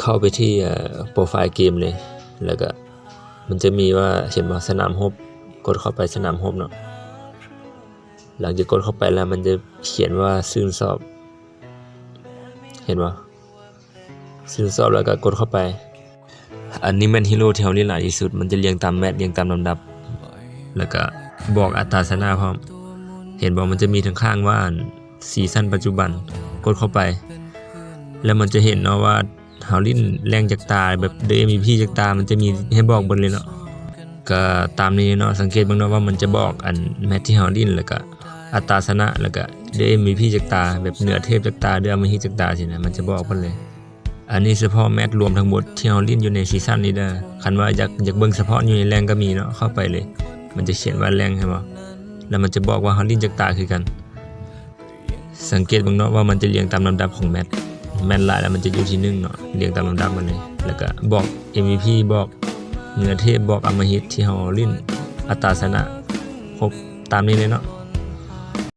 เข้าไปที่โปรไฟล์เกมเลย แล้วก็มันจะมีว่าเห็นว่าสนามรบกดเข้าไปสนามรบเนาะหลังจากกดเข้าไปแล้วมันจะเขียนว่าซื่นสอบ เห็นว่าซื่นสอบแล้วก็กดเข้าไป อันนี้แมนฮีโร่ที่เราเล่นหลายที่สุด มันจะเรียงตามแมตช์เรียงตามลำดับ แล้วก็บอกอัตราชนะพร้อม เห็นบอกมันจะมีทั้งข้างว่าซีซั่นปัจจุบัน กดเข้าไป แล้วมันจะเห็นเนาะว่าเฮาลินแรงจากตาแบบเดมีพี่จากตามันจะมีให้บอกบนเลยเนาะก็ตามนี้เนาะสังเกตบ้างเนาะว่ามันจะบอกอันแมตช์ที่เฮาลินแล้วก็อัตราชนะแล้วก็เดมีพี่จากตาแบบเหนือเทพจากตาเดือมหิจากตาสินะมันจะบอกเพิ่นเลย อันนี้เฉพาะแมตช์รวมทั้งหมดที่เฮาลินอยู่ในซีซั่นนี้เด้อคันว่าอยากอยากเบิ่งเฉพาะอยู่ในแรงก็มีเนาะเข้าไปเลย มันจะเขียนว่าแรงใช่บ่แล้วมันจะบอกว่าเฮาลินจากตาคือกัน สังเกตบ้างเนาะว่ามันจะเรียงตามลำดับของแมตช์ แมนไลน์แล้วมันจะอยู่ที่หนึ่งเนาะเรียงตามลำดับมันเลยแล้วก็บอก MVP บอกเนื้อเทพบอกอมหิตที่เฮาลินอัตราชนะครบตามนี้เลยเนาะ